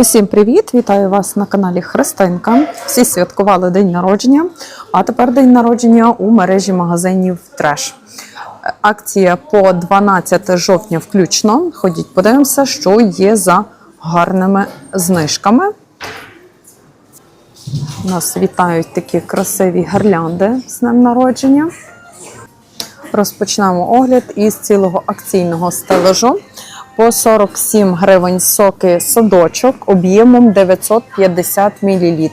Усім привіт! Вітаю вас на каналі Христинка. Всі святкували день народження, а тепер день народження у мережі магазинів Треш. Акція по 12 жовтня включно. Ходіть, подивимося, що є за гарними знижками. Нас вітають такі красиві гірлянди з днем народження. Розпочнемо огляд із цілого акційного стелажу. По 47 гривень соки садочок об'ємом 950 мл.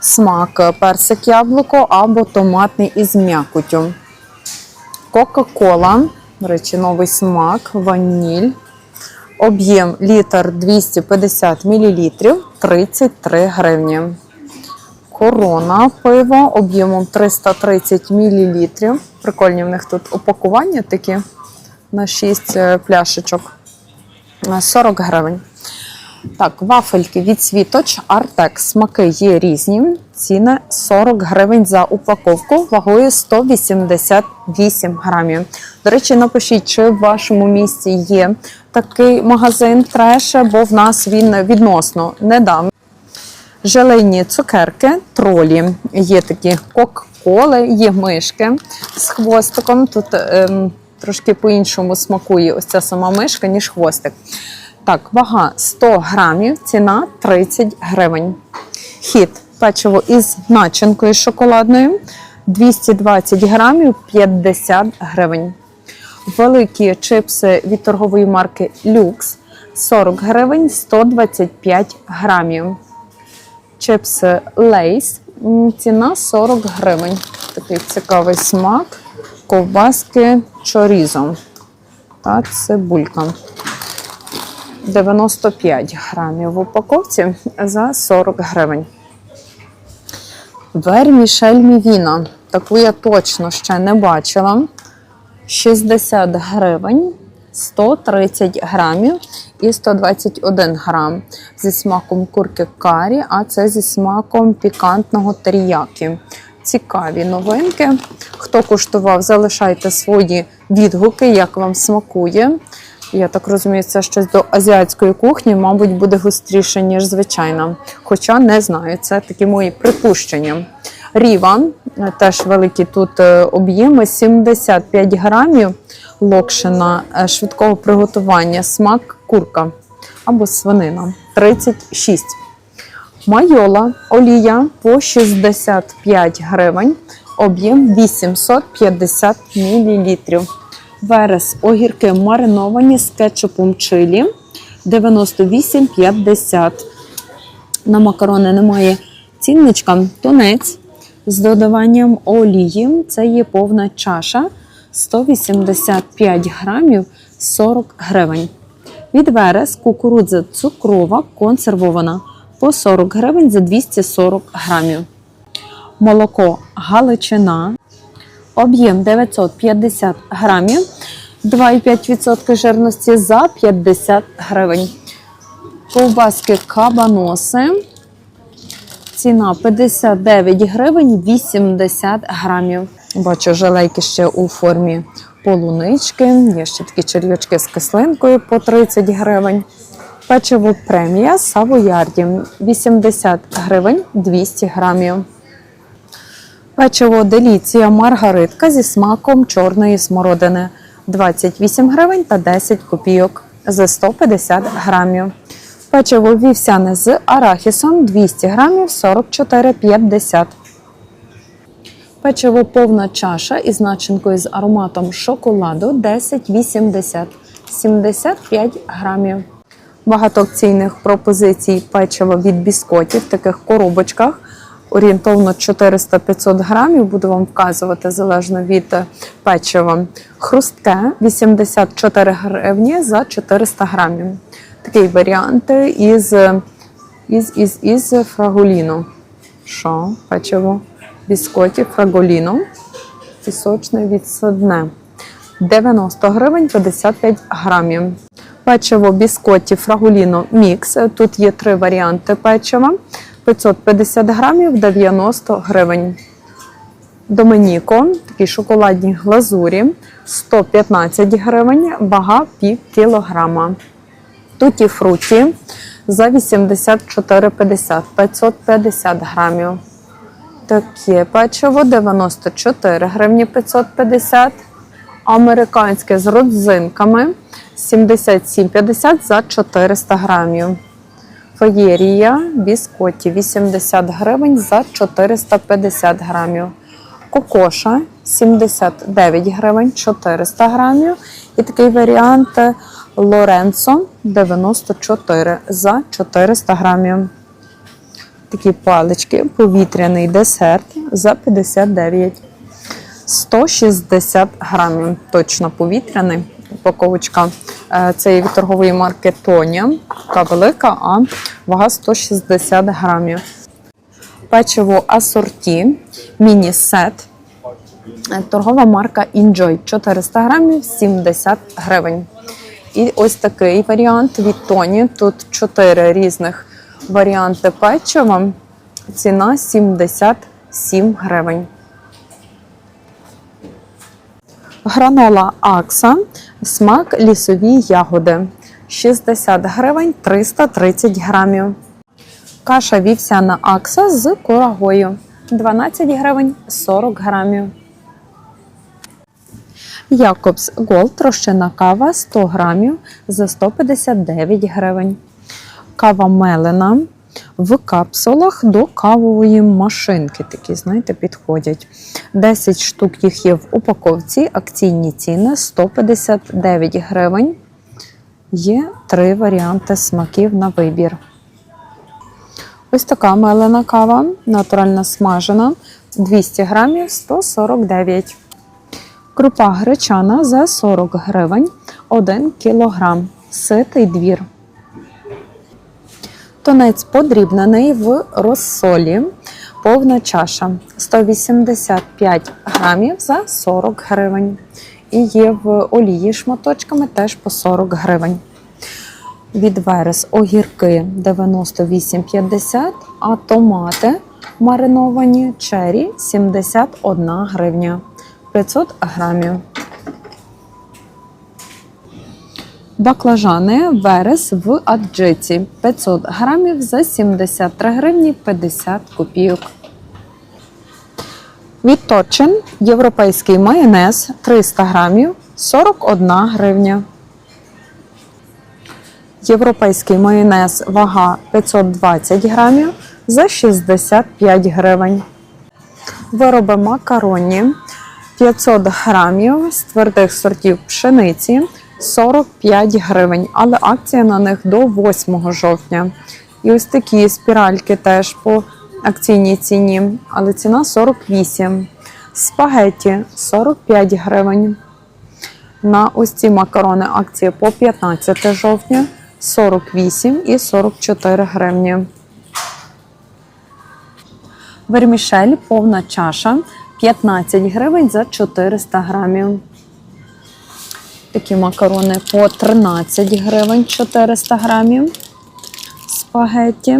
Смак персик яблуко або томатний із м'якотю. Кока-кола, речі, новий смак, ваніль. Об'єм літр 250 мл 33 гривні. Корона пиво об'ємом 330 мл. Прикольні в них тут упакування такі на 6 пляшечок. 40 гривень. Так, вафельки від світоч, Артек. Смаки є різні. Ціни 40 гривень за упаковку, вагою 188 грамів. До речі, напишіть, чи в вашому місті є такий магазин треш, бо в нас він відносно недавно. Желейні цукерки, тролі. Є такі кока-коли, є мишки з хвостиком. Тут ем, трошки по-іншому смакує ось ця сама мишка, ніж хвостик. Так, вага 100 грамів, ціна 30 гривень. Хід печиво із начинкою шоколадною 220 грамів 50 гривень. Великі чипси від торгової марки Lux 40 гривень 125 грамів. Чипси м, ціна 40 гривень. Такий цікавий смак. Ковбаски чорізо та цибулька. 95 грамів в упаковці за 40 гривень. Вермішель Мівіна. Таку я точно ще не бачила. 60 гривень, 130 грамів і 121 грам. Зі смаком курки карі, а це зі смаком пікантного теріякі. Цікаві новинки. Хто куштував, залишайте свої відгуки, як вам смакує. Я так розумію, це щось до азіатської кухні, мабуть, буде гостріше, ніж звичайна. Хоча не знаю, це такі мої припущення. Ріва, е, теж великі тут е, об'єми, 75 грамів локшина е, швидкого приготування, смак курка або свинина 36. Майола олія по 65 гривень, об'єм 850 мл. Верес огірки мариновані з кетчупом чилі 98,50. На макарони немає цінничка. Тунець з додаванням олії. Це є повна чаша 185 грамів 40 гривень. Від верес кукурудза цукрова консервована по 40 гривень за 240 грамів. Молоко Галичина. Об'єм 950 грамів, 2,5% жирності за 50 гривень. Ковбаски кабаноси. Ціна 59 гривень 80 грамів. Бачу жалейки ще у формі полунички. Є ще такі черв'ячки з кислинкою по 30 гривень. Печиво премія Савоярді 80 гривень 200 грамів. Печиво Деліція Маргаритка зі смаком чорної смородини 28 гривень та 10 копійок за 150 грамів. Печиво вівсяне з арахісом 200 грамів 44,50. Печиво повна чаша із начинкою з ароматом шоколаду 10,80 75 грамів. Багато акційних пропозицій печива від біскотів в таких коробочках. Орієнтовно 400-500 грамів, буду вам вказувати залежно від печива. Хрустке 84 гривні за 400 грамів. Такий варіант із, із, із, із фраголіно. Що? Печиво біскотів фраголіно. Пісочне відсадне. 90 гривень 55 грамів. Печиво біскотів фрагуліно мікс. Тут є три варіанти печива. 550 грамів 90 гривень. Домініко, такі шоколадні глазурі 115 гривень, вага пів кілограма. Туті фруті за 84,50 550 грамів. Таке печиво 94 гривні 550. Американське з родзинками 77,50 за 400 грамів. Феєрія біскоті 80 гривень за 450 грамів. Кокоша 79 гривень 400 грамів. І такий варіант Лоренцо 94 за 400 грамів. Такі палички, повітряний десерт за 59. 160 грамів. Точно повітряний. Упаковочка Е, це є від торгової марки Тоня. Така велика, а вага 160 грамів. Печиво асорті, міні-сет. Е, Торгова марка Enjoy 400 грамів 70 гривень. І ось такий варіант від Тоні. Тут 4 різних варіанти печива. Ціна 77 гривень. Гранола Акса, смак лісові ягоди. 60 гривень 330 грамів. Каша вівсяна Акса з курагою. 12 гривень 40 грамів. Якобс Голд розчинна кава 100 грамів за 159 гривень. Кава мелена в капсулах до кавової машинки. Такі, знаєте, підходять. 10 штук їх є в упаковці. Акційні ціни 159 гривень. Є три варіанти смаків на вибір. Ось така мелена кава, натуральна смажена, 200 грамів 149. Крупа гречана за 40 гривень 1 кілограм. Ситий двір. Тонець подрібнений в розсолі. Повна чаша 185 грамів за 40 гривень. І є в олії шматочками теж по 40 гривень. Від верес огірки 98,50, а томати мариновані чері 71 гривня 500 грамів. Баклажани верес в аджиці 500 грамів за 73 гривні 50 копійок. Відточин європейський майонез 300 грамів 41 гривня. Європейський майонез вага 520 грамів за 65 гривень. Вироби макароні 500 грамів з твердих сортів пшениці 45 гривень, але акція на них до 8 жовтня. І ось такі спіральки теж по акційній ціні, але ціна 48. Спагеті 45 гривень. На ось ці макарони акція по 15 жовтня 48 і 44 гривні. Вермішель повна чаша 15 гривень за 400 грамів. Такі макарони по 13 гривень 400 грамів. Спагетті.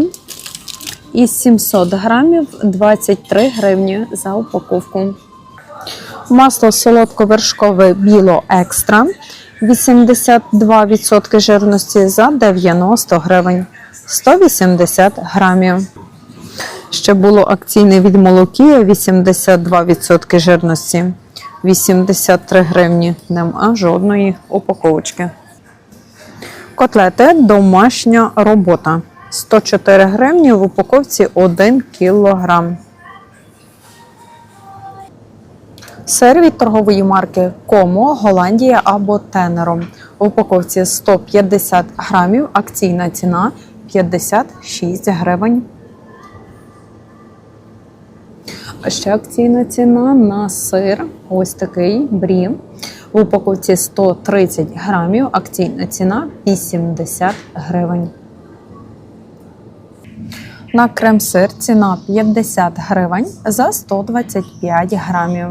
І 700 грамів 23 гривні за упаковку. Масло солодко-вершкове біло екстра 82% жирності за 90 гривень 180 грамів. Ще було акційне від молокія 82% жирності 83 гривні. Нема жодної упаковочки. Котлети домашня робота. 104 гривні в упаковці 1 кілограм. Сир від торгової марки Комо, Голландія або Тенером. В упаковці 150 грамів, акційна ціна 56 гривень. А ще акційна ціна на сир. Ось такий брі. В упаковці 130 грамів, акційна ціна 80 гривень. На крем-сир ціна 50 гривень за 125 грамів.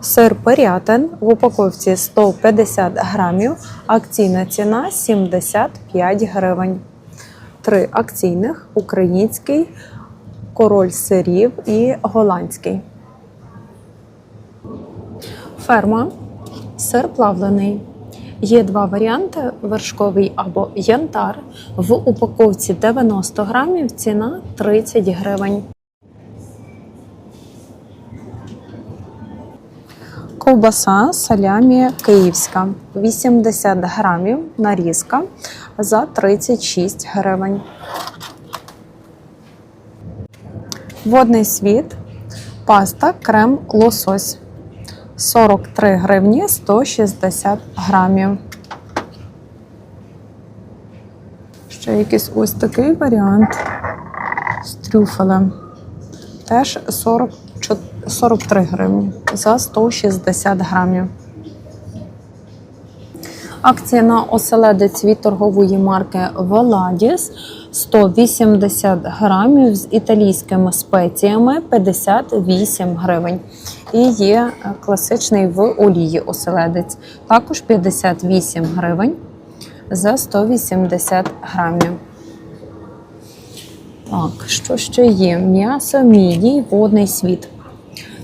Сир Пирятин в упаковці 150 грамів, акційна ціна 75 гривень. Три акційних український, король сирів і голландський. Ферма. Сир плавлений Є два варіанти: вершковий або янтар. В упаковці 90 грамів ціна 30 гривень. Ковбаса салямі київська 80 грамів нарізка за 36 гривень. Водний світ, паста, крем, лосось 43 гривні 160 грамів. Ще якийсь ось такий варіант з трюфелем. Теж 40, 43 гривні за 160 грамів. Акція на оселедець від торгової марки Веладіс 180 грамів з італійськими спеціями 58 гривень. І є класичний в олії оселедець, також 58 гривень за 180 грамів. Так, що ще є? М'ясо мідій, водний світ.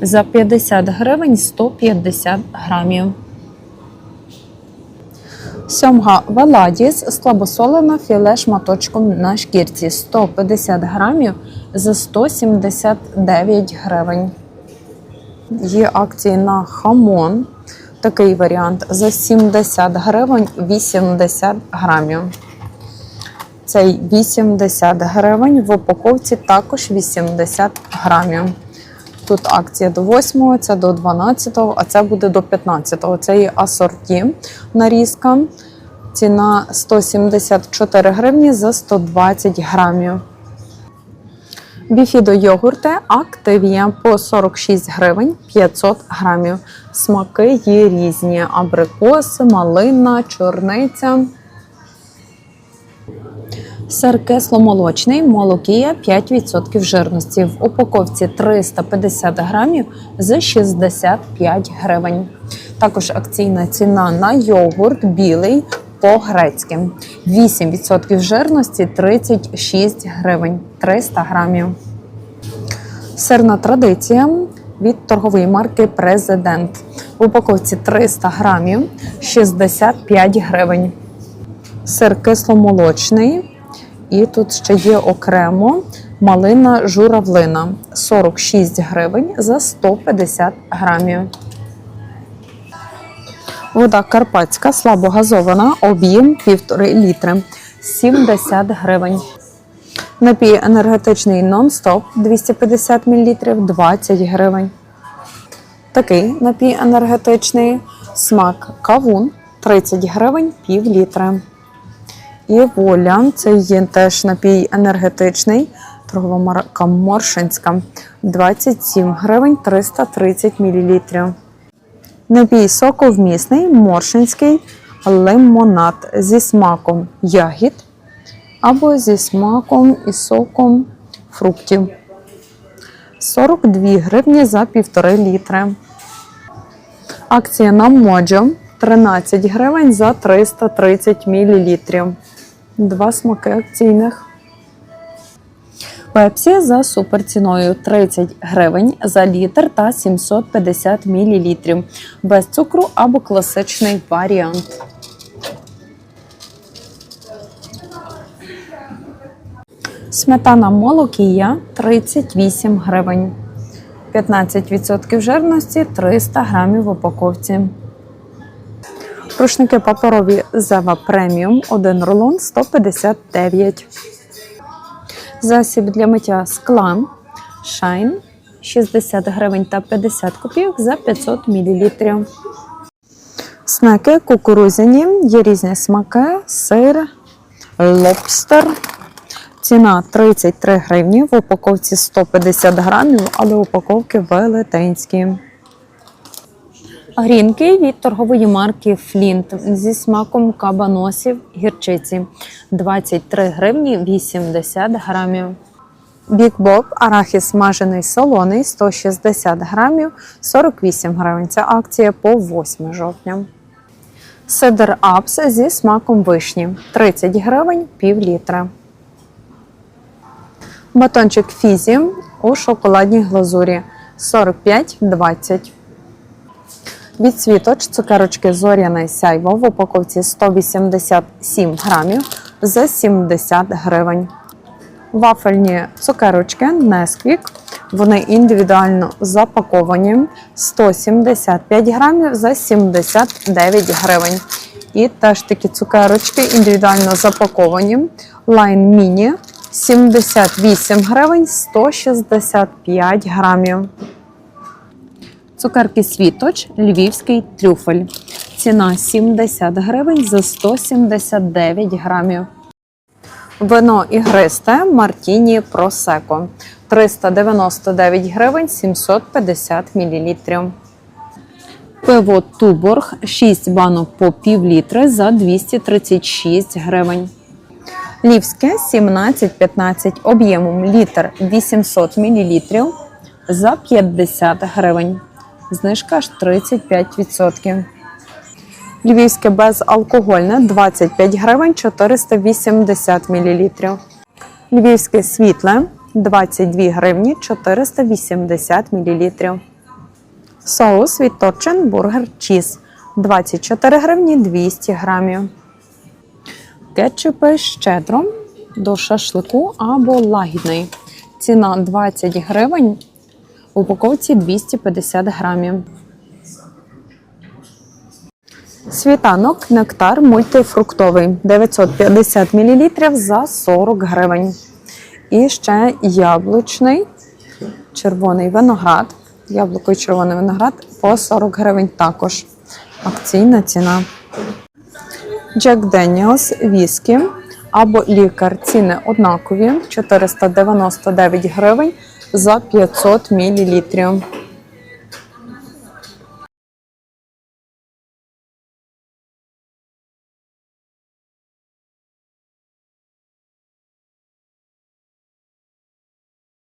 За 50 гривень 150 грамів. Сьомга Веладіс слабосолена філе шматочком на шкірці 150 грамів за 179 гривень. Є акції на хамон. Такий варіант за 70 гривень 80 грамів. Цей 80 гривень в упаковці також 80 грамів. Тут акція до 8, це до 12, а це буде до 15. Це є асорті нарізка. Ціна 174 гривні за 120 грамів. Біфідо йогурти Активія по 46 гривень 500 грамів. Смаки є різні: абрикоси, малина, чорниця. Сир кисломолочний, молокія 5% жирності. В упаковці 350 грамів за 65 гривень. Також акційна ціна на йогурт білий по-грецьки. 8% жирності 36 гривень 300 грамів. Сирна традиція від торгової марки Президент. В упаковці 300 грамів 65 гривень. Сир кисломолочний. І тут ще є окремо малина журавлина 46 гривень за 150 грамів. Вода карпатська слабогазована, об'єм 1,5 літри 70 гривень. Напій енергетичний нон-стоп 250 мл 20 гривень. Такий напій енергетичний смак кавун 30 гривень пів літра. І воля, це є теж напій енергетичний, торгова марка Моршинська 27 гривень 330 мл. Напій соковмісний, моршинський лимонад зі смаком ягід або зі смаком і соком фруктів. 42 гривні за 1,5 літри. Акція на моджо 13 гривень за 330 мл. Два смаки акційних. Пепсі за суперціною 30 гривень за літр та 750 мл. Без цукру або класичний варіант. Сметана молокія 38 гривень. 15% жирності 300 грамів в упаковці. Рушники паперові Зева преміум 1 рулон 159. Засіб для миття скла Shine 60 гривень та 50 копійок за 500 мл. Снеки кукурузяні, є різні смаки, сир, лобстер. Ціна 33 гривні, в упаковці 150 грамів, але упаковки велетенські. Грінки від торгової марки Флінт зі смаком кабаносів гірчиці 23 гривні 80 грамів. Бікбоб арахіс смажений солоний 160 грамів 48 гривень. Це акція по 8 жовтня. Сидр апс зі смаком вишні 30 гривень пів літра. Батончик фізі у шоколадній глазурі 45-20. Від світоч цукерочки Зоряне сяйво в упаковці 187 грамів за 70 гривень. Вафельні цукерочки Несквік. Вони індивідуально запаковані 175 грамів за 79 гривень. І теж такі цукерочки індивідуально запаковані. Line Mini 78 гривень 165 грамів. Цукерки Світоч, львівський трюфель. Ціна 70 гривень за 179 грамів. Вино ігристе Мартіні Просеко 399 гривень 750 мл. Пиво Туборг 6 банок по пів літри за 236 гривень. Лівське 17-15 об'ємом літр 800 мл за 50 гривень. Знижка аж 35%. Львівське безалкогольне 25 гривень 480 мл. Львівське світле 22 гривні 480 мл. Соус від Торчин Бургер Чіз 24 гривні 200 грамів. Кетчупи щедро до шашлику або лагідний. Ціна 20 гривень. В упаковці 250 грамів. Світанок нектар мультифруктовий 950 мл за 40 гривень. І ще яблучний червоний виноград. Яблуко і червоний виноград по 40 гривень також. Акційна ціна. Jack Daniels віскі або лікар. Ціни однакові 499 гривень за 500 мл.